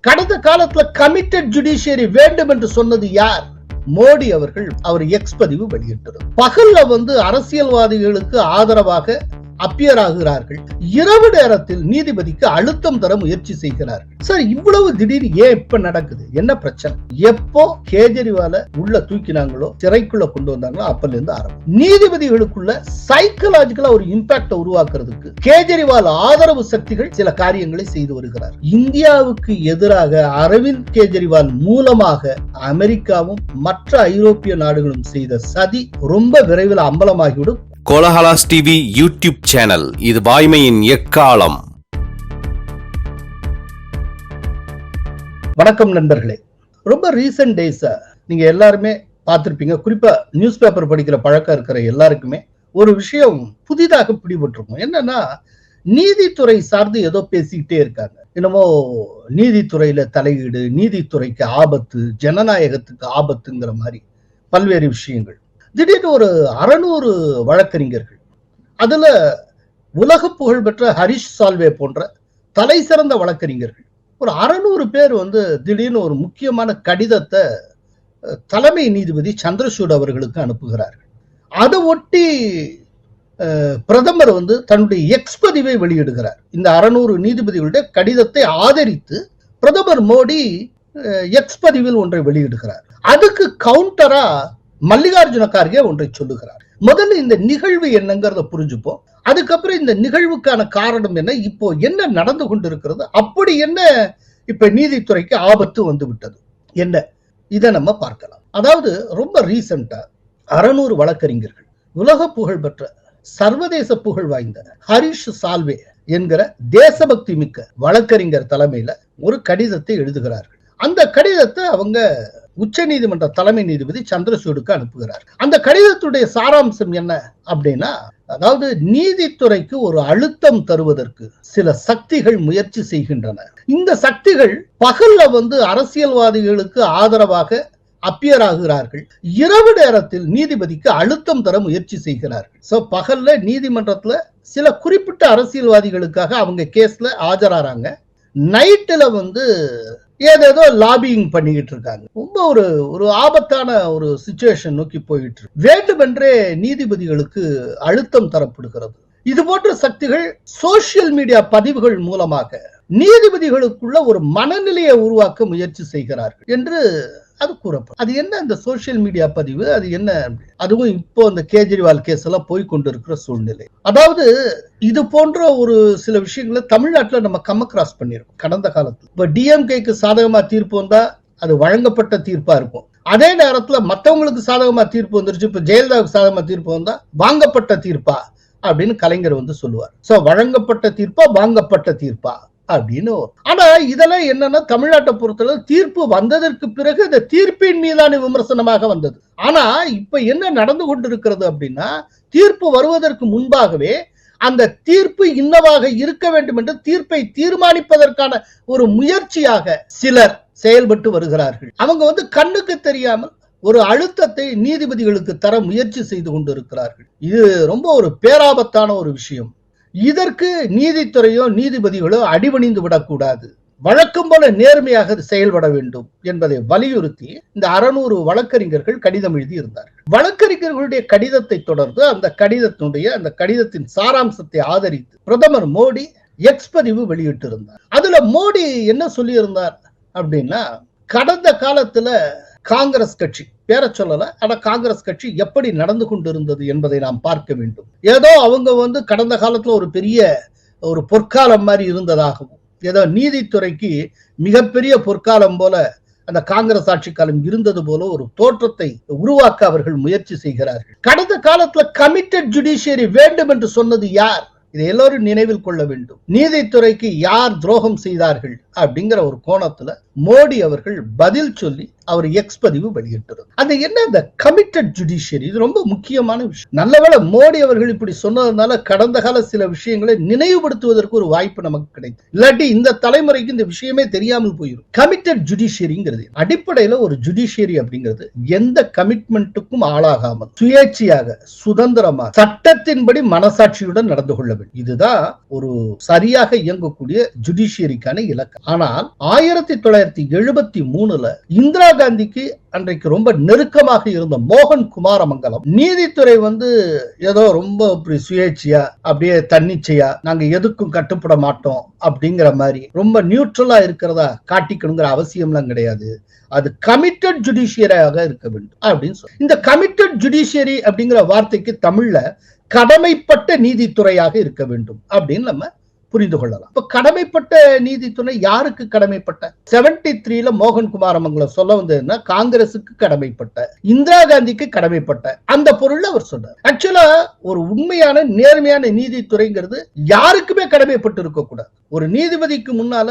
கடந்த காலத்துல committed judiciary வேண்டும் என்று சொன்னது யார்? மோடி அவர்கள் அவர் எக்ஸ் பதிவு வெளியிட்டது. பகல்ல வந்து அரசியல்வாதிகளுக்கு ஆதரவாக அப்பியர் ஆகிறார்கள் இரவு நேரத்தில் நீதிபதிக்கு அழுத்தம் தர முயற்சி செய்கிறார்கள். சார் இவ்வளவு திடீர் ஏன் இப்ப நடக்குது? என்ன பிரச்சனை? எப்போ கேஜரிவால உள்ள தூக்கினாங்களோ சிறைக்குள்ள கொண்டு வந்தாங்களோ அப்பல இருந்து ஆரம்பம். நீதிபதிகளுக்குள்ள சைக்கலாஜிக்கலா ஒரு இம்பாக்ட உருவாக்குறதுக்கு கேஜரிவால் ஆதரவு சக்திகள் சில காரியங்களை செய்து வருகிறார். இந்தியாவுக்கு எதிராக அரவிந்த் கேஜரிவால் மூலமாக அமெரிக்காவும் மற்ற ஐரோப்பிய நாடுகளும் செய்த சதி ரொம்ப விரைவில் அம்பலமாகிவிடும். Kolahalas TV YouTube channel. இது வாய்மையின் எக்காலம். வணக்கம் நண்பர்களே. ரொம்ப ரீசன்ட் டேஸா நீங்க எல்லாருமே பார்த்துருப்பீங்க. குறிப்பா நியூஸ் பேப்பர் படிக்கிற பழக்கம் இருக்கிற எல்லாருக்குமே ஒரு விஷயம் புதிதாக பிடிபட்டிருக்கும். என்னன்னா நீதித்துறை சார்ந்து ஏதோ பேசிக்கிட்டே இருக்காங்க. என்னமோ நீதித்துறையில தலையீடு நீதித்துறைக்கு ஆபத்து ஜனநாயகத்துக்கு ஆபத்துங்கிற மாதிரி பல்வேறு விஷயங்கள். திடீர்னு ஒரு அறநூறு வழக்கறிஞர்கள் அதுல உலக புகழ்பெற்ற ஹரிஷ் சால்வே போன்ற தலை சிறந்த வழக்கறிஞர்கள் ஒரு அறநூறு பேர் வந்து திடீர்னு ஒரு முக்கியமான கடிதத்தை தலைமை நீதிபதி சந்திரசூட் அவர்களுக்கு அனுப்புகிறார்கள். அதை ஒட்டி அஹ், பிரதமர் வந்து தன்னுடைய எக்ஸ் பதிவை வெளியிடுகிறார். இந்த அறநூறு நீதிபதிகளுடைய கடிதத்தை ஆதரித்து பிரதமர் மோடி எக்ஸ் பதிவில் ஒன்றை வெளியிடுகிறார். அதுக்கு கவுண்டரா மல்லிகார்ஜுன கார்கே ஒன்றை சொல்லுகிறார். முதல்ல இந்த நிகழ்வு என்னங்கிறத புரிஞ்சுப்போம். அதுக்கப்புறம் இந்த நிகழ்வுக்கான காரணம் என்ன இப்போ என்ன நடந்து கொண்டிருக்கிறது அப்படி என்ன இப்ப நீதித்துறைக்கு ஆபத்து வந்து விட்டது என்ன? இதை நம்ம பார்க்கலாம். அதாவது ரொம்ப ரீசண்டா அறநூறு வழக்கறிஞர்கள் உலக புகழ் பெற்ற சர்வதேச புகழ் வாய்ந்த ஹரிஷ் சால்வே என்கிற தேசபக்தி மிக்க வழக்கறிஞர் தலைமையில ஒரு கடிதத்தை எழுதுகிறார்கள். அந்த கடிதத்தை அவங்க உச்ச நீதிமன்ற தலைமை நீதிபதி சந்திரசூடுக்கு அனுப்புகிறார். அந்த கடிதத்துடைய சாராம்சம் என்ன அப்படின்னா அதாவது நீதித்துறைக்கு ஒரு அழுத்தம் தருவதற்கு சில சக்திகள் முயற்சி செய்கின்றன. இந்த சக்திகள் பகல்ல வந்து அரசியல்வாதிகளுக்கு ஆதரவாக அப்பியர் ஆகிறார்கள். இரவு நேரத்தில் நீதிபதிக்கு அழுத்தம் தர முயற்சி செய்கிறார்கள். சோ பகல்ல நீதிமன்றத்துல சில குறிப்பிட்ட அரசியல்வாதிகளுக்காக அவங்க கேஸ்ல ஆஜராறாங்க. நைட்டுல வந்து ஏதேதோ லாபியிங் பண்ணிக்கிட்டு இருக்காங்க. ரொம்ப ஒரு ஒரு ஆபத்தான ஒரு சுச்சுவேஷன் நோக்கி போயிட்டு இருக்கு. வேண்டுமென்றே நீதிபதிகளுக்கு அழுத்தம் தரப்படுகிறது. இது போன்ற சக்திகள் சோசியல் மீடியா பதிவுகள் மூலமாக நீதிபதிகளுக்குள்ள ஒரு மனநிலையை உருவாக்க முயற்சி செய்கிறார்கள் என்று அது கூறப்படும். அது என்ன அந்த சோசியல் மீடியா பதிவு? அது என்ன? அதுவும் இப்போ அந்த கேஜ்ரிவால் கேஸ் எல்லாம் போய் கொண்டிருக்கிற சூழ்நிலை. அதாவது இது போன்ற ஒரு சில விஷயங்களை தமிழ்நாட்டுல நம்ம கம்ம கிராஸ் பண்ணிருக்கோம் கடந்த காலத்துல. இப்ப டிஎம்கேக்கு சாதகமா தீர்ப்பு வந்தா அது வழங்கப்பட்ட தீர்ப்பா இருக்கும். அதே நேரத்துல மத்தவங்களுக்கு சாதகமா தீர்ப்பு வந்துருச்சு இப்ப ஜெயலலிதாவுக்கு சாதகமா தீர்ப்பு வந்தா வாங்கப்பட்ட தீர்ப்பா அப்படின்னு கலைஞர் வந்து சொல்லுவார். சோ வழங்கப்பட்ட தீர்ப்பா வாங்கப்பட்ட தீர்ப்பா? அப்படின்னு. ஆனா இதெல்லாம் என்னன்னா தமிழ்நாட்டை பொறுத்தளவு தீர்ப்பு வந்ததற்கு பிறகு இந்த தீர்ப்பின் மீதான விமர்சனமாக வந்தது. ஆனா இப்ப என்ன நடந்து கொண்டிருக்கிறது அப்படின்னா தீர்ப்பு வருவதற்கு முன்பாகவே அந்த தீர்ப்பு இன்னவாக இருக்க வேண்டும் என்று தீர்ப்பை தீர்மானிப்பதற்கான ஒரு முயற்சியாக சிலர் செயல்பட்டு வருகிறார்கள். அவங்க வந்து கண்ணுக்கு தெரியாமல் ஒரு அழுத்தத்தை நீதிபதிகளுக்கு தர முயற்சி செய்து கொண்டிருக்கிறார்கள். இது ரொம்ப ஒரு பேராபத்தான ஒரு விஷயம். இதற்கு நீதித்துறையோ நீதிபதிகளோ அடிபணிந்து விடக்கூடாது. வழக்கம் போல நேர்மையாக செயல்பட வேண்டும் என்பதை வலியுறுத்தி இந்த அறநூறு வழக்கறிஞர்கள் கடிதம் எழுதி இருந்தார் வழக்கறிஞர்களுடைய கடிதத்தை தொடர்ந்து அந்த கடிதத்தினுடைய அந்த கடிதத்தின் சாராம்சத்தை ஆதரித்து பிரதமர் மோடி எக்ஸ் பதிவு வெளியிட்டிருந்தார். அதுல மோடி என்ன சொல்லியிருந்தார் அப்படின்னா கடந்த காலத்துல காங்கிரஸ் கட்சி பேரை சொல்லல ஆனா காங்கிரஸ் கட்சி எப்படி நடந்து கொண்டிருந்தது என்பதை நாம் பார்க்க வேண்டும். ஏதோ அவங்க வந்து கடந்த காலத்துல ஒரு பெரிய ஒரு பொற்காலம் மாதிரி இருந்ததாகவும் ஏதோ நீதித்துறைக்கு மிகப்பெரிய பொற்காலம் போல அந்த காங்கிரஸ் ஆட்சி காலம் இருந்தது போல ஒரு தோற்றத்தை உருவாக்க அவர்கள் முயற்சி செய்கிறார்கள். கடந்த காலத்துல கமிட்டட் ஜுடிஷியரி வேண்டும் என்று சொன்னது யார்? இதை எல்லோரும் நினைவில் கொள்ள வேண்டும். நீதித்துறைக்கு யார் துரோகம் செய்தார்கள் அப்படிங்கிற ஒரு கோணத்துல மோடி அவர்கள் பதில் சொல்லி அவர் எக்ஸ் பதிவு வெளியிட்டது. அது என்ன இந்த கமிட்டட் ஜுடிஷியரி இது ரொம்ப முக்கியமான விஷயம். நல்லவேளை மோடி அவர்கள் இப்படி சொன்னதுனால கடந்த கால சில விஷயங்களை நினைவுபடுத்துவதற்கு ஒரு வாய்ப்பு நமக்கு கிடைக்கும் இல்லாட்டி இந்த தலைமுறைக்கு இந்த விஷயமே தெரியாமல் போயிடும் கமிட்டட் ஜுடிஷியரிங்கிறது அடிப்படையில ஒரு ஜுடிஷியரி அப்படிங்கிறது எந்த கமிட்மெண்ட்டுக்கும் ஆளாகாமல் சுயேட்சையாக சுதந்திரமாக சட்டத்தின்படி மனசாட்சியுடன் நடந்து கொள்ள வேண்டும். இதுதான் ஒரு சரியாக இயங்கக்கூடிய ஜுடிஷியரிக்கான இலக்கு. ஆனால் ஆயிரத்தி தொள்ளாயிரத்தி எழுபத்தி மூணுல இந்திரா காந்திக்கு அன்றைக்கு ரொம்ப நெருக்கமாக இருந்த மோகன் குமாரமங்கலம் நீதித்துறை வந்து ஏதோ ரொம்ப இப்படி சுயேட்சையா அப்படியே தன்னிச்சையா நாங்க எதுக்கும் கட்டுப்பட மாட்டோம் அப்படிங்கிற மாதிரி ரொம்ப நியூட்ரலா இருக்கிறதா காட்டிக்கணுங்கிற அவசியம்லாம் கிடையாது. அது கமிட்டட் ஜுடிஷியரியாக இருக்க வேண்டும் அப்படின்னு சொல்லி இந்த கமிட்டட் ஜுடிஷியரி அப்படிங்கிற வார்த்தைக்கு தமிழ்ல கடமைப்பட்ட நீதித்துறையாக இருக்க வேண்டும் அப்படின்னு நம்ம புரிந்து கொள்ளலாம் இப்ப கடமைப்பட்ட நீதித்துறை யாருக்கு கடமைப்பட்ட? செவன்டி த்ரீல மோகன் குமாரமங்கலம் சொல்ல வந்ததுன்னா காங்கிரசுக்கு கடமைப்பட்ட இந்திரா காந்திக்கு கடமைப்பட்ட அந்த பொருள்ல அவர் சொன்னார் ஆக்சுவலா ஒரு உண்மையான நேர்மையான நீதித்துறைங்கிறது யாருக்குமே கடமைப்பட்டு இருக்க கூடாது. ஒரு நீதிபதிக்கு முன்னால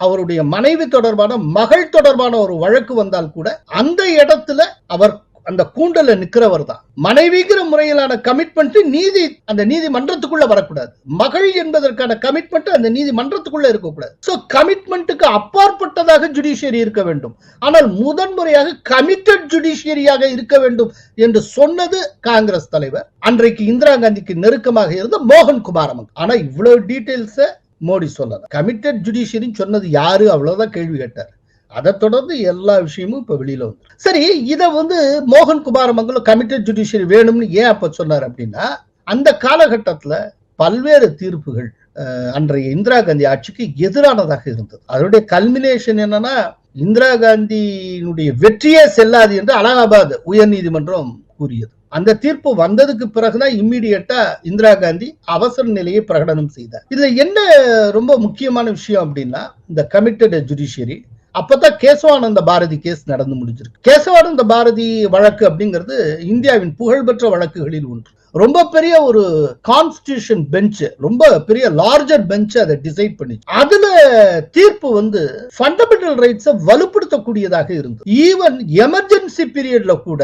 அவருடைய மனைவி தொடர்பான மகள் தொடர்பான ஒரு வழக்கு வந்தால் கூட அந்த இடத்துல அவர் அந்த கூண்டல நிக்கிறவர் தான். மனைவிங்கிற முறையிலான கமிட்மெண்ட் நீதி அந்த நீதிமன்றத்துக்குள்ள வரக்கூடாது. மகள் என்பதற்கான கமிட்மெண்ட் அந்த நீதிமன்றத்துக்குள்ள இருக்கக்கூடாது. சோ கமிட்மெண்ட்டுக்கு அப்பாற்பட்டதாக ஜுடிஷியரி இருக்க வேண்டும். ஆனால் முதன்முறையாக கமிட்டட் ஜுடிஷியரியாக இருக்க வேண்டும் என்று சொன்னது காங்கிரஸ் தலைவர். அன்றைக்கு இந்திரா காந்திக்கு நெருக்கமாக இருந்த மோகன் குமாரமன் ஆனா இவ்வளவு டீடைல்ஸ மோடி சொல்லல கமிட்டட் ஜுடிஷியரின்னு சொன்னது யாரு? அவ்வளவுதான் கேள்வி கேட்டார். அதை தொடர்ந்து எல்லா விஷயமும் இப்ப வெளியில வந்து சரி இதை வந்து மோகன் குமாரமங்கலம் கமிட்டட் ஜுடிஷியரி வேணும்னு ஏன் அப்ப சொன்னார் அப்படின்னா அந்த காலகட்டத்துல பல்வேறு தீர்ப்புகள் அன்றைய இந்திரா காந்தி ஆட்சிக்கு எதிரானதாக இருந்தது. அதனுடைய கல்மினேஷன் என்னன்னா இந்திரா காந்தியினுடைய வெற்றியே செல்லாது என்று அலகாபாத் உயர்நீதிமன்றம் கூறியது. அந்த தீர்ப்பு வந்ததுக்கு பிறகுதான் இம்மிடியட்டா இந்திரா காந்தி அவசர நிலையை பிரகடனம் செய்தார். இதுல என்ன ரொம்ப முக்கியமான விஷயம் அப்படின்னா இந்த கமிட்டட் ஜுடிஷியரி அப்பதான் கேசவானந்த பாரதி கேஸ் நடந்து முடிஞ்சிருக்கு. கேசவானந்த பாரதி வழக்கு அப்படிங்கிறது இந்தியாவின் புகழ்பெற்ற வழக்குகளில் ஒன்று. ரொம்ப பெரிய ஒரு கான்ஸ்டியூஷன் பெஞ்ச் ரொம்ப பெரிய லார்ஜர் பெஞ்ச் அதை டிசைட் பண்ணிச்சு. அதுல தீர்ப்பு வந்து ஃபண்டமெண்டல் ரைட்ஸை வலுப்படுத்தக்கூடியதாக இருந்தது. ஈவன் எமர்ஜென்சி பீரியட்ல கூட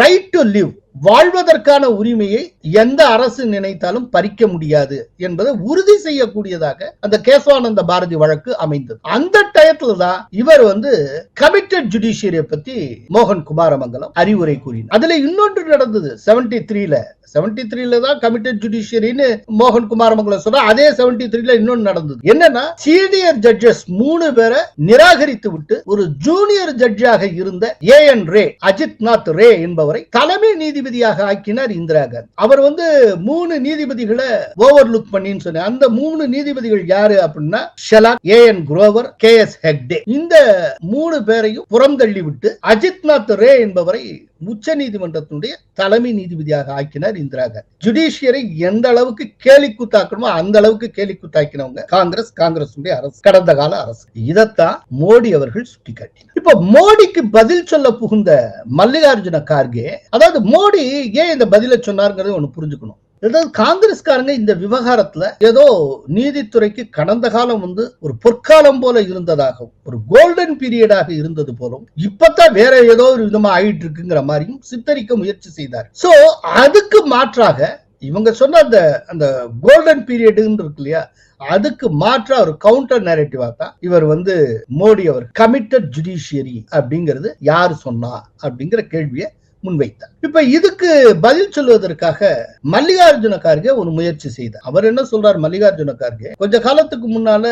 ரைட் டு லிவ் வாழ்வதற்கான உரிமையை எந்த அரசு நினைத்தாலும் பறிக்க முடியாது என்பதை உறுதி செய்யக்கூடியதாக அந்த கேசவானந்த பாரதி வழக்கு அமைந்தது. அந்த டயத்துல தான் இவர் வந்து கமிட்டட் ஜுடிஷியரியை பத்தி மோகன் குமாரமங்கலம் அறிவுரை கூறினார். அதுல இன்னொன்று நடந்தது. செவன்டி த்ரீல செவன்டி த்ரீல தான் கமிட்டட் ஜுடிஷியரின்னு மோகன் குமாரமங்கலம் சொன்னா அதே செவன்டி த்ரீல இன்னொன்று நடந்தது. என்னன்னா சீனியர் ஜட்ஜஸ் மூணு பேரை நிராகரித்து விட்டு ஒரு ஜூனியர் ஜட்ஜாக இருந்த ஏ என் ரே அஜித் நாத் ரே என்பவரை தலைமை நீதி நீதிபதியாக ஆக்கினார் இந்திரா காந்தி அவர் வந்து மூணு நீதிபதிகளை ஓவர் லுக் பண்ணின்னு சொன்னார். அந்த மூணு நீதிபதிகள் யாரு அப்படின்னா Shelat A N Grover K S Hegde. இந்த மூணு பேரையும் புறந்தள்ளி விட்டு அஜித் நாத் ரே என்பவரை உச்ச நீதிமன்றத்தினுடைய தலைமை நீதிபதியாக ஆக்கினார் இந்திரா காந்தி. ஜுடிஷியரை எந்த அளவுக்கு கேலி கூத்தாக்கணுமோ அந்த அளவுக்கு கேலி கூத்தாக்கினவங்க காங்கிரஸ் காங்கிரஸ் அரசு கடந்த கால அரசு. இதைத்தான் மோடி அவர்கள் சுட்டிக்காட்டினார். இப்ப மோடிக்கு பதில் சொல்ல புகுந்த மல்லிகார்ஜுன கார்கே அதாவது மோடி ஏன் இந்த பதில சொன்னாருங்கிறத ஒண்ணு புரிஞ்சுக்கணும். அதாவது காங்கிரஸ்காரங்க இந்த விவகாரத்துல ஏதோ நீதித்துறைக்கு கடந்த காலம் வந்து ஒரு பொற்காலம் போல இருந்ததாகவும் ஒரு கோல்டன் பீரியடாக இருந்தது போலும் இப்பதான் வேற ஏதோ ஒரு விதமா ஆயிட்டு இருக்குங்கிற மாதிரியும் சித்தரிக்க முயற்சி செய்தார். சோ அதுக்கு மாற்றாக இவங்க சொன்ன அந்த அந்த கோல்டன் பீரியடுன்னு இருக்கு இல்லையா அதுக்கு மாற்றா ஒரு கவுண்டர் நேரட்டிவா தான் இவர் வந்து மோடி அவர் கமிட்டட் ஜுடிஷியரி அப்படிங்கிறது யாரு சொன்னா அப்படிங்கிற கேள்வியை முன்வைத்தார். இப்ப இதுக்கு பதில் சொல்வதற்காக மல்லிகார்ஜுன கார்கே ஒரு முயற்சி செய்தார். அவர் என்ன சொல்றார் மல்லிகார்ஜுன கார்கே? கொஞ்ச காலத்துக்கு முன்னால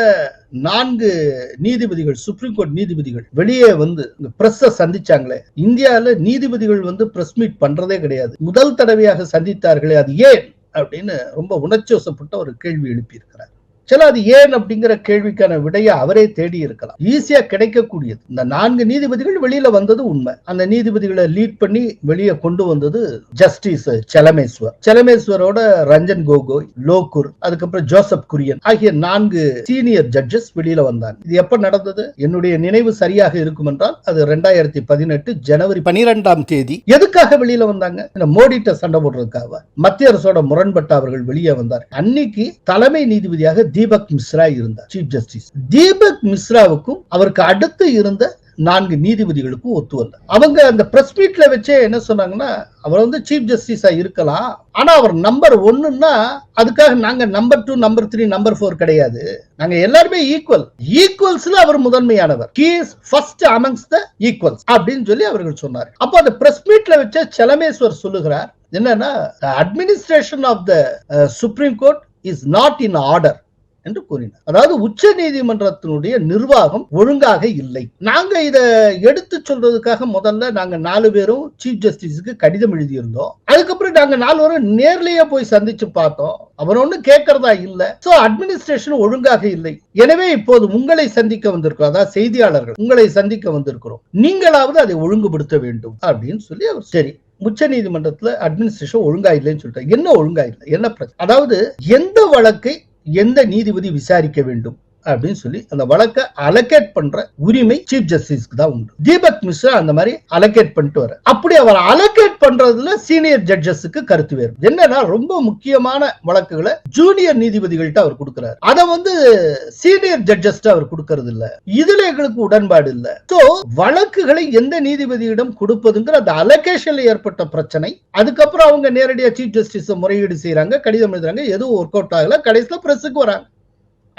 நான்கு நீதிபதிகள் சுப்ரீம் கோர்ட் நீதிபதிகள் வெளியே வந்து பிரஸ் சந்திச்சாங்களே. இந்தியால நீதிபதிகள் வந்து பிரஸ் மீட் பண்றதே கிடையாது. முதல் தடவையாக சந்தித்தார்களே அது ஏன்? அப்படின்னு ரொம்ப உணர்ச்சி வசப்பட்ட ஒரு கேள்வி எழுப்பியிருக்கிறார். சில அது ஏன் அப்படிங்கிற கேள்விக்கான விடையை அவரே தேடி இருக்கலாம். ஈஸியா கிடைக்கக்கூடியது. இந்த நான்கு நீதிபதிகள் வெளியில வந்தது உண்மை. அந்த நீதிபதிகளை லீட் பண்ணி வெளியே கொண்டு வந்தது ஜஸ்டிஸ் செலமேஸ்வர் செலமேஸ்வரோட ரஞ்சன் கோகோய் லோகூர் அதுக்கப்புறம் ஜோசப் குரியன் ஆகிய நான்கு சீனியர் ஜட்ஜஸ் வெளியில வந்தாங்க. இது எப்ப நடந்தது? என்னுடைய நினைவு சரியாக இருக்கும் என்றால் அது ரெண்டாயிரத்தி பதினெட்டு ஜனவரி பனிரெண்டாம் தேதி. எதுக்காக வெளியில வந்தாங்க? மோடிட்ட சண்டை போடுறதுக்காக. மத்திய அரசோட முரண்பட்ட அவர்கள் வெளியே வந்தார். அன்னைக்கு தலைமை நீதிபதியாக தீபக் மிஸ்ரா இருந்தார் சீஃப் ஜஸ்டிஸ் தீபக் மிஸ்ராவுக்கும் அவருக்கு அடுத்து இருந்த நான்கு நீதிபதிகளுக்கும் ஒத்து வரல அவங்க அந்த பிரஸ் மீட்ல வச்சே என்ன சொன்னாங்கன்னா அவர் வந்து சீஃப் ஜஸ்டிஸா இருக்கலாம் ஆனா அவர் நம்பர் ஒன்னுன்னா அதுக்காக நாங்க number two number three number four கிடையாது. நாங்க எல்லாருமே ஈக்குவல் ஈக்குவல்ஸ்ல அவர் முதன்மையானவர். He is first amongst the equals அப்படின்னு சொல்லி அவர்கள் சொன்னார். அப்போ அந்த பிரஸ் மீட்ல வச்ச செலமேஸ்வர் சொல்லுகிறார் என்னன்னா administration of the supreme court is not in order என்று கூறினார். அதாவது உச்ச நீதிமன்றத்தினுடைய நிர்வாகம் ஒழுங்காக இல்லை. நாங்க இதை எடுத்து சொல்றதுக்காக முதல்ல நாங்க நாலு பேரும் சீஃப் ஜஸ்டிஸுக்கு கடிதம் எழுதியிருந்தோம். அதுக்கப்புறம் நாங்க நாலு பேரும் நேர்லயே போய் சந்திச்சு பார்த்தோம். அவர் ஒன்றும் கேட்கறதா இல்லை. சோ அட்மினிஸ்ட்ரேஷன் ஒழுங்காக இல்லை. எனவே இப்போது உங்களை சந்திக்க வந்திருக்கிறோம். அதாவது செய்தியாளர்கள் உங்களை சந்திக்க வந்திருக்கிறோம். நீங்களாவது அதை ஒழுங்குபடுத்த வேண்டும் அப்படின்னு சொல்லி அவர் சரி உச்ச நீதிமன்றத்துல அட்மினிஸ்ட்ரேஷன் ஒழுங்கா இல்லைன்னு சொல்லிட்டாங்க என்ன ஒழுங்கா இல்லை? என்ன பிரச்சனை? அதாவது எந்த வழக்கை எந்த நீதிபதி விசாரிக்க வேண்டும்? அப்படின்னு சொல்லி அந்த வழக்கை அலோகேட் பண்ற உரிமை சீஃப் ஜஸ்டிஸ்க்கு தான் உண்டு. தீபக் மிஸ்ரா அந்த மாதிரி அலோகேட் பண்ணிட்டு வர அப்படி அவர் அலோகேட் பண்றதுல சீனியர் ஜட்ஜஸ்க்கு கருத்து வேறு. என்னன்னா ரொம்ப முக்கியமான வழக்குகளை ஜூனியர் நீதிபதிகள்கிட்ட அவர் கொடுக்கிறார். அதை வந்து சீனியர் ஜட்ஜஸ் அவர் கொடுக்கறது இல்ல. இதுல எங்களுக்கு உடன்பாடு இல்ல. சோ வழக்குகளை எந்த நீதிபதியிடம் கொடுப்பதுங்கிற அந்த அலோகேஷன்ல ஏற்பட்ட பிரச்சனை அதுக்கப்புறம் அவங்க நேரடியா சீஃப் ஜஸ்டிஸ் முறையீடு செய்யறாங்க கடிதம் எழுதுறாங்க எதுவும் ஒர்க் அவுட் ஆகல கடைசியில பிரஸுக்கு வராங்க.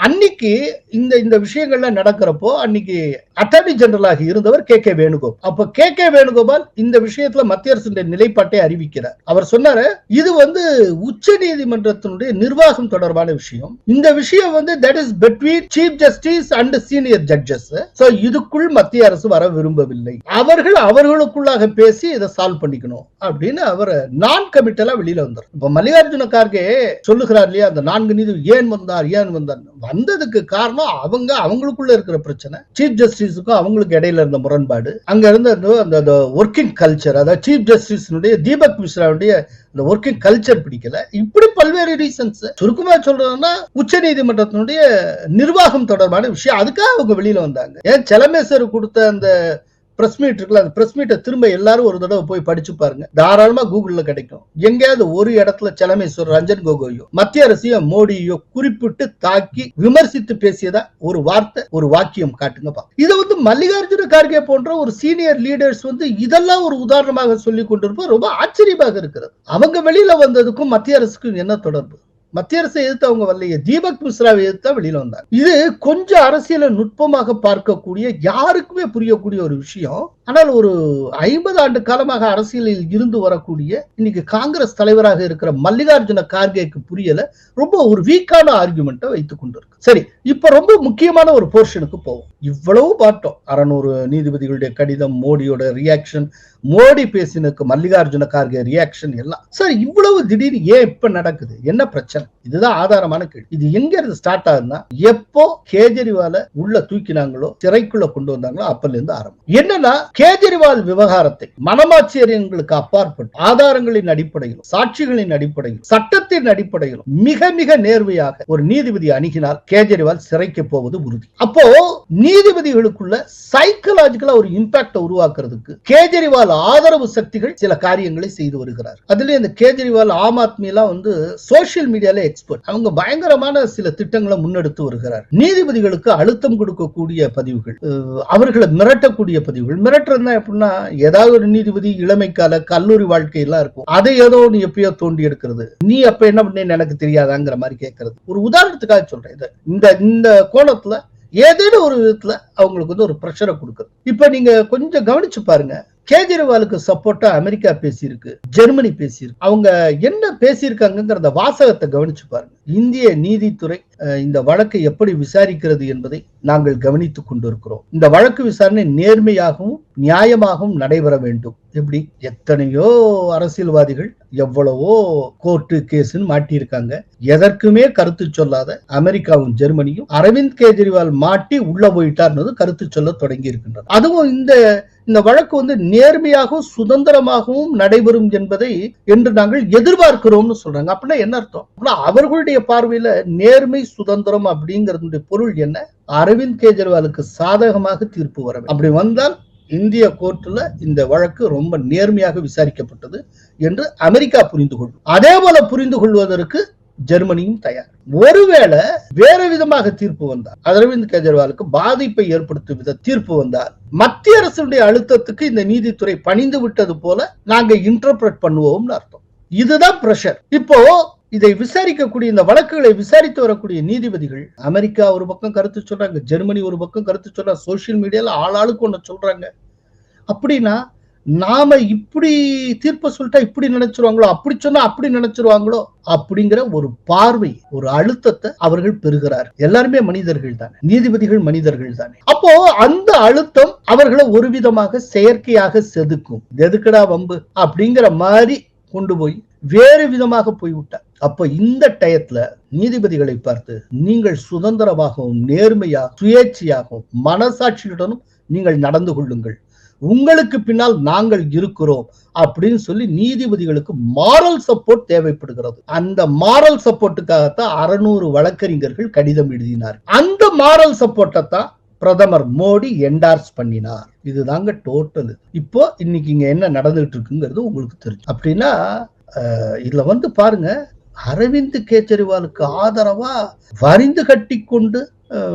அன்னைக்கு இந்த இந்த விஷயங்கள்லாம் நடக்கிறப்போ அன்னைக்கு அட்டார்னி ஜெனரலாக இருந்தவர் கே கே வேணுகோபால் அப்ப கே கே வேணுகோபால் இந்த விஷயத்துல மத்திய அரசின் நிலைப்பாட்டை அறிவிக்கிறார். அவர் சொன்னாரு இது வந்து உச்ச நீதிமன்றத்தினுடைய நிர்வாகம் தொடர்பான விஷயம். இந்த விஷயம் வந்து that is between chief justice and senior judges so இதுக்குள் மத்திய அரசு வர விரும்பவில்லை. அவர்கள் அவர்களுக்குள்ளாக பேசி இதை சால்வ் பண்ணிக்கணும் அப்படின்னு அவர் நான் கமிட்டலா வெளியில வந்தார். இப்ப மல்லிகார்ஜுன கார்கே சொல்லுகிறார் இல்லையா அந்த நான்கு நீதி ஏன் வந்தார் ஏன் வந்தார் வந்ததுக்கு காரணம் அவங்க அவங்களுக்குள்ள இருக்கிற பிரச்சனை. சீஃப் ஜஸ்டிஸுக்கும் அவங்களுக்கு இடையில இருந்த முரண்பாடு. அங்க இருந்த அந்த- ஒர்க்கிங் கல்ச்சர் அதாவது சீஃப் ஜஸ்டிஸ்னுடைய தீபக் மிஸ்ராவுடைய இந்த ஒர்க்கிங் கல்ச்சர் பிடிக்கல. இப்படி பல்வேறு ரீசன்ஸ் சுருக்கமா சொல்றதுன்னா உச்ச நீதிமன்றத்தினுடைய நிர்வாகம் தொடர்பான விஷயம். அதுக்காக அவங்க வெளியில வந்தாங்க. ஏன் செலமேசர் கொடுத்த அந்த பிரஸ் மீட் இருக்குல்ல அந்த பிரஸ் மீட்டை திரும்ப எல்லாரும் ஒரு தடவை போய் படிச்சு பாருங்க. தாராளமா கூகுள்ல கிடைக்கும். எங்கேயாவது ஒரு இடத்துல செலமேஸ்வர் ரஞ்சன் கோகோயோ மத்திய அரசையோ மோடியோ குறிப்பிட்டு தாக்கி விமர்சித்து பேசியதா ஒரு வார்த்தை ஒரு வாக்கியம் காட்டுங்க இதை வந்து மல்லிகார்ஜுன கார்கே போன்ற ஒரு சீனியர் லீடர்ஸ் வந்து இதெல்லாம் ஒரு உதாரணமாக சொல்லி கொண்டிருப்பது ரொம்ப ஆச்சரியமாக இருக்கிறது. அவங்க வெளியில வந்ததுக்கும் மத்திய அரசுக்கும் என்ன தொடர்பு? மத்திய அரசை எதிர்த்து அவங்க வரலையே. தீபக் மிஸ்ராவை எதிர்த்தா வெளியில வந்தாங்க. இது கொஞ்சம் அரசியலை நுட்பமாக பார்க்கக்கூடிய யாருக்குமே புரியக்கூடிய ஒரு விஷயம். ஆனால் ஒரு ஐம்பது ஆண்டு காலமாக அரசியலில் இருந்து வரக்கூடிய இன்னைக்கு காங்கிரஸ் தலைவராக இருக்கிற மல்லிகார்ஜுன கார்கேக்கு புரியல. ரொம்ப ஒரு வீக்கான ஆர்குமெண்ட்டை வைத்துக் கொண்டிருக்கு. சரி இப்ப ரொம்ப முக்கியமான ஒரு போர்ஷனுக்கு போவோம். இவ்வளவு பார்த்தோம். அறநூறு நீதிபதிகளுடைய கடிதம் மோடியோட ரியாக்ஷன் மோடி பேசினுக்கு மல்லிகார்ஜுன கார்கே ரியாக்ஷன் எல்லாம். சார் இவ்வளவு திடீர்னு ஏன் இப்ப நடக்குது? என்ன பிரச்சனை? இதுதான் ஆதாரமான கேள்வி. இது எங்க இருந்து ஸ்டார்ட் ஆகுதுன்னா எப்போ கேஜரிவால உள்ள தூக்கினாங்களோ சிறைக்குள்ள கொண்டு வந்தாங்களோ அப்பல இருந்து ஆரம்பம். என்னன்னா கேஜரிவால் விவகாரத்தை மனமாச்சரியங்களுக்கு அப்பாற்பட்டு ஆதாரங்களின் அடிப்படையிலும் சாட்சிகளின் அடிப்படையிலும் சட்டத்தின் அடிப்படையிலும் மிக மிக நேர்வையாக ஒரு நீதிபதி அணுகினால் கேஜரிவால் சிறைக்கு போவது உறுதி. அப்போ நீதிபதிகளுக்குள்ள சைக்கலாஜிக்கலா ஒரு இம்பாக்ட உருவாக்குறதுக்கு கேஜரிவால் ஆதரவு சக்திகள் சில காரியங்களை செய்து வருகிறார். அதுல இந்த கேஜரிவால் ஆம் ஆத்மி எல்லாம் வந்து சோசியல் மீடியால எக்ஸ்பர்ட் அவங்க பயங்கரமான சில திட்டங்களை முன்னெடுத்து வருகிறார். நீதிபதிகளுக்கு அழுத்தம் கொடுக்கக்கூடிய பதிவுகள் அவர்களை மிரட்டக்கூடிய பதிவுகள். மிரட்டுறதுனா எப்படின்னா ஏதாவது ஒரு நீதிபதி இளமைக்கால கல்லூரி வாழ்க்கை எல்லாம் இருக்கும். அதை ஏதோ நீ எப்பயோ தோண்டி எடுக்கிறது. நீ அப்ப என்ன பண்ணேன்னு எனக்கு தெரியாதாங்கிற மாதிரி கேட்கறது. ஒரு உதாரணத்துக்காக சொல்றேன் இதை. இந்த இந்த கோணத்துல ஏதேனும் ஒரு விதத்துல அவங்களுக்கு வந்து ஒரு ப்ரெஷரை கொடுக்குறது இப்ப நீங்க கொஞ்சம் கவனிச்சு பாருங்க. கேஜரிவாலுக்கு சப்போர்ட்டா அமெரிக்கா பேசியிருக்கு ஜெர்மனி பேசியிருக்கு. அவங்க என்ன பேசியிருக்காங்கிற வாசகத்தை கவனிச்சு பாருங்க. இந்திய நீதித்துறை இந்த வழக்கை எப்படி விசாரிக்கிறது என்பதை நாங்கள் கவனித்துக் கொண்டிருக்கிறோம். இந்த வழக்கு விசாரணை நேர்மையாகவும் நியாயமாகவும் நடைபெற வேண்டும். எப்படி? எத்தனையோ அரசியல்வாதிகள் எவ்வளவோ கோர்ட்டு கேஸ்ன்னு மாட்டியிருக்காங்க. எதற்குமே கருத்து சொல்லாத அமெரிக்காவும் ஜெர்மனியும் அரவிந்த் கெஜ்ரிவால் மாட்டி உள்ள போயிட்டார்னது கருத்து சொல்ல தொடங்கி இருக்கின்றது அதுவும் இந்த இந்த வழக்கு வந்து நேர்மையாகவும் சுதந்திரமாகவும் நடைபெறும் என்பதை என்று நாங்கள் எதிர்பார்க்கிறோம்னு சொல்றாங்க. அப்படின்னா என்ன அர்த்தம்? அவர்களுடைய அவர்களுடைய பார்வையில நேர்மை சுதந்திரம் அப்படிங்கறது பொருள் என்ன? அரவிந்த் கெஜ்ரிவாலுக்கு சாதகமாக தீர்ப்பு வர அப்படி வந்தால் இந்திய கோர்ட்ல இந்த வழக்கு ரொம்ப நேர்மையாக விசாரிக்கப்பட்டது என்று அமெரிக்கா புரிந்து கொள்ளும். அதே போல புரிந்து கொள்வதற்கு ஜெர்மனியும் தயார். ஒருவேளை வேற விதமாக தீர்ப்பு வந்தால் அரவிந்த் கெஜ்ரிவாலுக்கு பாதிப்பை ஏற்படுத்தும் வித தீர்ப்பு வந்தால் மத்திய அரசுடைய அழுத்தத்துக்கு இந்த நீதித்துறை பணிந்து விட்டது போல நாங்க இன்டர்பிரட் பண்ணுவோம்னு அர்த்தம். இதுதான் பிரஷர் இப்போ இதை விசாரிக்கக்கூடிய இந்த வழக்குகளை விசாரித்து வரக்கூடிய நீதிபதிகள் அமெரிக்கா ஒரு பக்கம் கருத்து சொல்றாங்க ஜெர்மனி ஒரு பக்கம் கருத்து சொல்றாங்க சோசியல் மீடியால ஆளாளுக்கு ஒன்று சொல்றாங்க. அப்படின்னா நாம இப்படி தீர்ப்பை சொல்லிட்டா இப்படி நினைச்சிருவாங்களோ அப்படி சொன்னா அப்படி நினைச்சிருவாங்களோ அப்படிங்கிற ஒரு பார்வை ஒரு அழுத்தத்தை அவர்கள் பெறுகிறார். எல்லாருமே மனிதர்கள் தானே நீதிபதிகள் மனிதர்கள் தானே. அப்போ அந்த அழுத்தம் அவர்களை ஒரு விதமாக செயற்கையாக செதுக்கும். எதுக்கடா வம்பு? அப்படிங்கிற மாதிரி கொண்டு போய் வேறு விதமாக போய்விட்டார். அப்ப இந்த டயத்துல நீதிபதிகளை பார்த்து நீங்கள் சுதந்திரமாகவும் நேர்மையாக சுயேட்சையாகவும் மனசாட்சியுடனும் நீங்கள் நடந்து கொள்ளுங்கள். உங்களுக்கு பின்னால் நாங்கள் இருக்கிறோம் அப்படின்னு சொல்லி நீதிபதிகளுக்கு மாரல் சப்போர்ட் தேவைப்படுகிறது. அந்த மாரல் சப்போர்ட்டுக்காகத்தான் அறுநூறு வழக்கறிஞர்கள் கடிதம் எழுதினார். அந்த மாரல் சப்போர்ட்டை தான் பிரதமர் மோடி என்டார்ஸ் பண்ணினார். இதுதாங்க டோட்டல் இப்போ இன்னைக்கு இங்க என்ன நடந்துட்டு இருக்குங்கிறது உங்களுக்கு தெரியும். அப்படின்னா இதுல வந்து பாருங்க அரவிந்த் கெஜ்ரிவாலுக்கு ஆதரவா வரிந்து கட்டி கொண்டு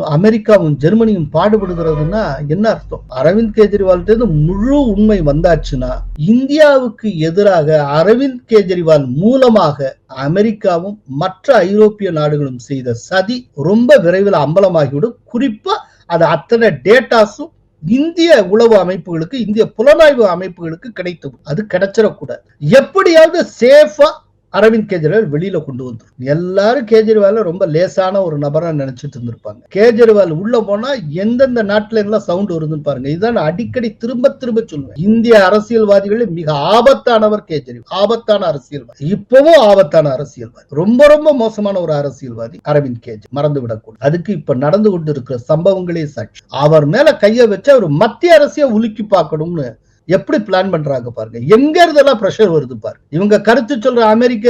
அமெரிக்காவும் ஜெர்மனியும் பாடுபடுகிறதுனா என்ன அர்த்தம்? அரவிந்த் கெஜ்ரிவால் முழு உண்மை வந்தாச்சுன்னா இந்தியாவுக்கு எதிராக அரவிந்த் கெஜ்ரிவால் மூலமாக அமெரிக்காவும் மற்ற ஐரோப்பிய நாடுகளும் செய்த சதி ரொம்ப விரைவில் அம்பலமாகிவிடும். குறிப்பா அது அத்தனை டேட்டாஸும் இந்திய உளவு அமைப்புகளுக்கு இந்திய புலனாய்வு அமைப்புகளுக்கு கிடைத்தது. அது கிடைச்சிடக்கூடாது. எப்படியாவது சேஃபா அரவிந்த் கெஜ்ரிவால் வெளியில கொண்டு வந்துடும் எல்லாரும் கெஜ்ரிவால ரொம்ப லேசான ஒரு நபரா நினைச்சிட்டு இருந்திருப்பாங்க. கெஜ்ரிவால் உள்ள போனா எந்தெந்த நாட்டுல எல்லாம் சவுண்ட் வருதுன்னு பாருங்க. இதுதான் அடிக்கடி திரும்ப திரும்ப சொல்லுவேன். இந்திய அரசியல்வாதிகளில் மிக ஆபத்தானவர் கெஜ்ரிவால். ஆபத்தான அரசியல்வாதி. இப்பவும் ஆபத்தான அரசியல்வாதி. ரொம்ப ரொம்ப மோசமான ஒரு அரசியல்வாதி அரவிந்த் கேஜ் மறந்து விடக்கூடாது. அதுக்கு இப்ப நடந்து கொண்டு இருக்கிற சம்பவங்களே சாட்சி. அவர் மேல கைய வச்சு அவர் மத்திய அரசிய உலுக்கி பார்க்கணும்னு எப்படி பிளான் பண்றாங்க பாருங்க. எங்க இருந்தெல்லாம் ப்ரெஷர் வருது பாருங்க. இவங்க கருத்து சொல்ற அமெரிக்க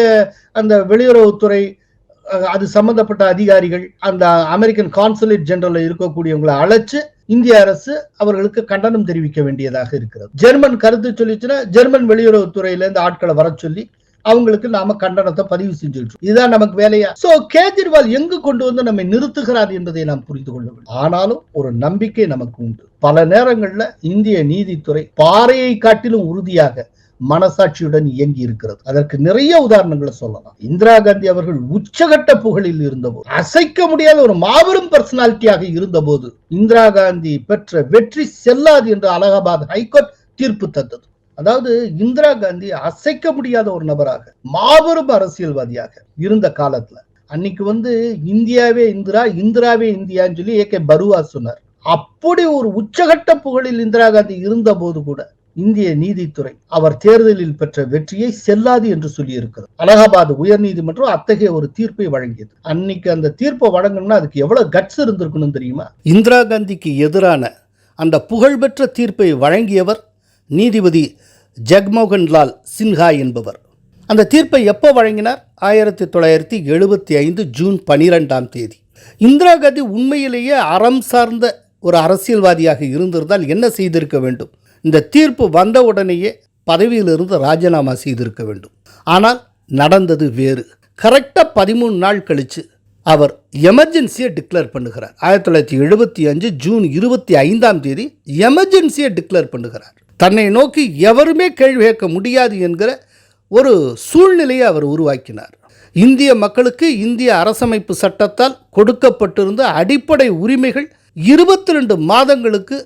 அந்த வெளியுறவுத்துறை அது சம்பந்தப்பட்ட அதிகாரிகள் அந்த அமெரிக்கன் கான்சுலேட் ஜெனரல் இருக்கக்கூடியவங்களை அழைச்சு இந்திய அரசு அவர்களுக்கு கண்டனம் தெரிவிக்க வேண்டியதாக இருக்கிறது. ஜெர்மன் கருத்து சொல்லிச்சுன்னா ஜெர்மன் வெளியுறவுத்துறையில இருந்து ஆட்களை வர சொல்லி அவங்களுக்கு நாம கண்டனத்தை பதிவு செஞ்சுட்டு இதுதான் நமக்கு வேலையா? சோ கேஜ்ரிவால் எங்கு கொண்டு வந்து நம்மை நிறுத்துகிறார் என்பதை நாம் புரிந்து கொள்ள வேண்டும். ஆனாலும் ஒரு நம்பிக்கை நமக்கு உண்டு. பல நேரங்கள்ல இந்திய நீதித்துறை பாறையை காட்டிலும் உறுதியாக மனசாட்சியுடன் இயங்கி இருக்கிறது. அதற்கு நிறைய உதாரணங்களை சொல்லலாம். இந்திரா காந்தி அவர்கள் உச்சகட்ட புகழில் இருந்தபோது அசைக்க முடியாத ஒரு மாபெரும் பர்சனாலிட்டியாக இருந்தபோது இந்திரா காந்தி பெற்ற வெற்றி செல்லாது என்று அலகாபாத் ஹைகோர்ட் தீர்ப்பு தந்தது. அதாவது இந்திரா காந்தி அசைக்க முடியாத ஒரு நபராக மாபெரும் அரசியல்வாதியாக இருந்த காலத்துல. அன்னைக்கு வந்து இந்தியாவே இந்திரா இந்திராவே இந்தியான்னு சொல்லி ஏ கே பருவா சொன்னார். அப்படி ஒரு உச்சகட்ட புகழில் இந்திரா காந்தி இருந்த போது கூட இந்திய நீதித்துறை அவர் தேர்தலில் பெற்ற வெற்றியை செல்லாது என்று சொல்லியிருக்கிறது. அலகாபாத் அலகாபாத் உயர்நீதிமன்றம் அத்தகைய ஒரு தீர்ப்பை வழங்கியது. அன்னைக்கு அந்த தீர்ப்பை வழங்கணும்னா அதுக்கு எவ்வளவு கட்ஸ் இருந்திருக்கணும் தெரியுமா? இந்திரா காந்திக்கு எதிரான அந்த புகழ்பெற்ற தீர்ப்பை வழங்கியவர் நீதிபதி ஜெக்மோகன்லால் சின்ஹா என்பவர். அந்த தீர்ப்பை எப்போ வழங்கினார்? ஆயிரத்தி தொள்ளாயிரத்தி எழுபத்தி ஐந்து ஜூன் பனிரெண்டாம் தேதி. இந்திரா காந்தி உண்மையிலேயே அறம் சார்ந்த ஒரு அரசியல்வாதியாக இருந்திருந்தால் என்ன செய்திருக்க வேண்டும்? இந்த தீர்ப்பு வந்த உடனேயே பதவியிலிருந்து ராஜினாமா செய்திருக்க வேண்டும். ஆனால் நடந்தது வேறு. கரெக்டாக பதிமூணு நாள் கழித்து அவர் எமர்ஜென்சியை டிக்ளேர் பண்ணுகிறார். ஆயிரத்தி தொள்ளாயிரத்தி எழுபத்தி அஞ்சு ஜூன் இருபத்தி ஐந்தாம் தேதி எமர்ஜென்சியை டிக்ளேர் பண்ணுகிறார். தன்னை நோக்கி எவருமே கேள்வி கேட்க முடியாது என்கிற ஒரு சூழ்நிலையை அவர் உருவாக்கினார். இந்திய மக்களுக்கு இந்திய அரசமைப்பு சட்டத்தால் கொடுக்கப்பட்டிருந்த அடிப்படை உரிமைகள் இருபத்தி ரெண்டு மாதங்களுக்கு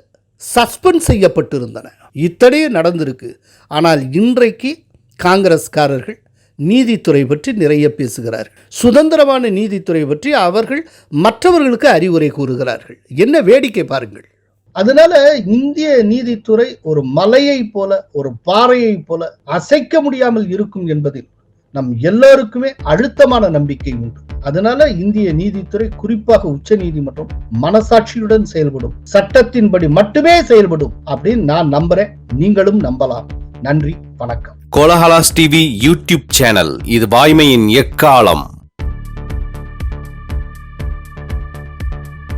சஸ்பெண்ட் செய்யப்பட்டிருந்தன. இத்தனையே நடந்திருக்கு. ஆனால் இன்றைக்கு காங்கிரஸ்காரர்கள் நீதித்துறை பற்றி நிறைய பேசுகிறார்கள். சுதந்திரமான நீதித்துறை பற்றி அவர்கள் மற்றவர்களுக்கு அறிவுரை கூறுகிறார்கள். என்ன வேடிக்கை பாருங்கள். அதனால இந்திய நீதித்துறை ஒரு மலையை போல ஒரு பாறையை போல அசைக்க முடியாமல் இருக்கும் என்பதில் நம் எல்லோருக்குமே அழுத்தமான நம்பிக்கை உண்டு. அதனால இந்திய நீதித்துறை குறிப்பாக உச்ச நீதிமன்றம் மனசாட்சியுடன் செயல்படும் சட்டத்தின்படி மட்டுமே செயல்படும் அப்படின்னு நான் நம்புறேன். நீங்களும் நம்பலாம். நன்றி வணக்கம். கோலஹலாஸ் டிவி யூடியூப் சேனல் இது வாய்மையின் எக்காலம்.